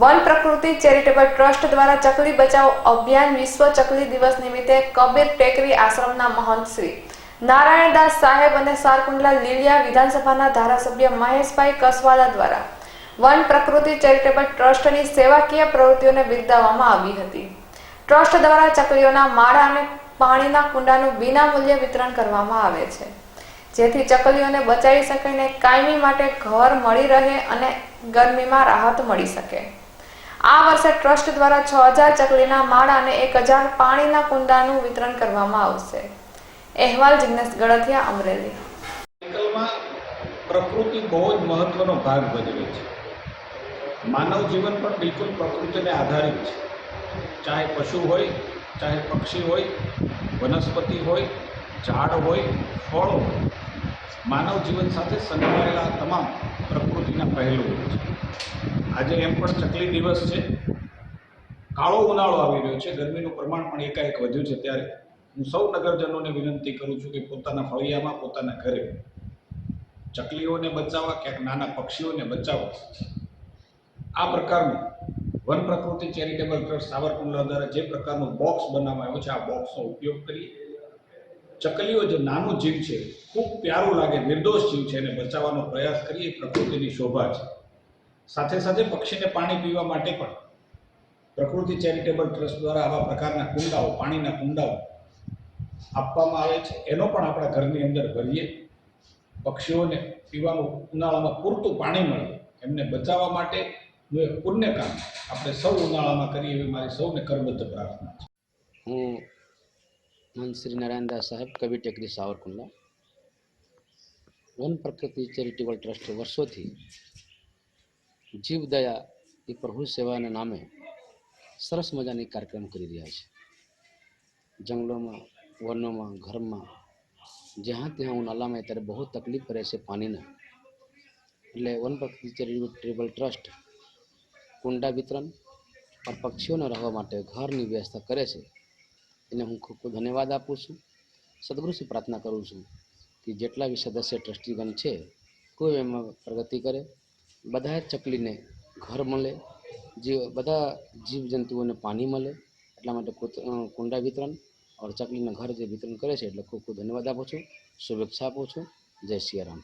One પ્રકૃતિ charitable trust દ્વારા ચકલી બચાવો અભિયાન વિશ્વ ચકલી દિવસ નિમિત્તે કબીર ટેકરી આશ્રમના મહંત શ્રી. નારાયણદાસ સાહેબ અને સારકુંડલા લીલિયા વિધાનસભાના ધારાસભ્ય મહેશભાઈ કસવાલા દ્વારા વન પ્રકૃતિ ચેરિટેબલ ટ્રસ્ટની સેવાકીય પ્રવૃત્તિઓને બિરદાવવામાં આવી હતી. ટ્રસ્ટ દ્વારા ચકલીઓના માળા અને પાણીના કુંડાનું વિનામૂલ્યે વિતરણ કરવામાં આવે છે. જેથી ચકલીઓને બચાવી શકે ને કાયમી માટે ઘર મળી રહે અને ગરમીમાં રાહત મળી શકે. આ વર્ષે ટ્રસ્ટ દ્વારા છ હજાર ચકલીના માળા અને એક હજાર પાણીના કુંડાનું વિતરણ કરવામાં આવશે. અહેવાલ જિગ્નેશ ગળથિયા, અમરેલી. પ્રકૃતિ બહુ જ મહત્વનો ભાગ ભજવે છે. માનવ જીવન પણ બિલકુલ પ્રકૃતિને આધારિત છે. ચાહે પશુ હોય, ચાહે પક્ષી હોય, વનસ્પતિ હોય, ઝાડ હોય, ફળ હોય માનવ જીવન સાથે સંકળાયેલા તમામ પ્રકૃતિના પહેલું છે. આજે એમ પણ ચકલી દિવસ છે. કાળો ઉનાળો આવી રહ્યો છે. ગરમીનું પ્રમાણ પણ એકાએક વધ્યું છે. ત્યારે હું સૌ નગરજનોને વિનંતી કરું છું કે પોતાના ફળિયામાં, પોતાના ઘરે ચકલીઓને બચાવવા, ક્યાંક નાના પક્ષીઓને બચાવવા. આ પ્રકારનું વન પ્રકૃતિ ચેરિટેબલ ટ્રસ્ટ સાવરકુંડલા દ્વારા જે પ્રકારનું બોક્સ બનાવવામાં આવ્યું છે, આ બોક્સનો ઉપયોગ કરી ચકલીઓ જે નાનું જીવ છે, ખૂબ પ્યારું લાગે, નિર્દોષ જીવ છે, એને બચાવવાનો પ્રયાસ કરીએ પ્રકૃતિની શોભા છે. સાથે સાથે પક્ષીને પાણી પીવા માટે પણ પ્રકૃતિ ચેરિટેબલ ટ્રસ્ટ દ્વારા આવા પ્રકારના કુંડાઓ, પાણીના કુંડાઓ આપવામાં આવે છે. એનો પણ આપણા ઘરની અંદર ભરીએ. પક્ષીઓને પીવાનું ઉનાળામાં પૂરતું પાણી મળે, એમને બચાવવા માટે પુણ્ય કામ આપણે સૌ ઉનાળામાં કરીએ એવી મારી સૌને કરબદ્ધ પ્રાર્થના છે. હું મન શ્રી નારાયણદાસ સાહેબ કવિ ટેકરી સાવરકુંડલા વન પ્રકૃતિ ચેરિટેબલ ટ્રસ્ટ વર્ષોથી જીવદયા એ પ્રભુ સેવાના નામે સરસ મજાની કાર્યક્રમ કરી રહ્યા છે જંગલોમાં વનોમાં ઘરમાં જ્યાં ત્યાં ઉનાળામાં ત્યારે બહુ તકલીફ પડે છે પાણીના એટલે વન પ્રકૃતિ ચેરિટેબલ ટ્રસ્ટ કુંડા વિતરણ और પક્ષીઓને રહેવા માટે ઘરની વ્યવસ્થા કરે છે એને હું ખૂબ ખૂબ ધન્યવાદ આપું છું. સદગુરુથી પ્રાર્થના કરું છું કે જેટલા બી સદસ્ય ટ્રસ્ટીગણ છે, કોઈ એમાં પ્રગતિ કરે બધા ચકલીને ઘર મળે, જે બધા જીવજંતુઓને પાણી મળે, એટલા માટે કુંડા વિતરણ ઓર ચકલીના ઘર જે વિતરણ કરે છે, એટલે ખૂબ ખૂબ ધન્યવાદ આપું છું. શુભેચ્છા આપું છું. જય સિયારામ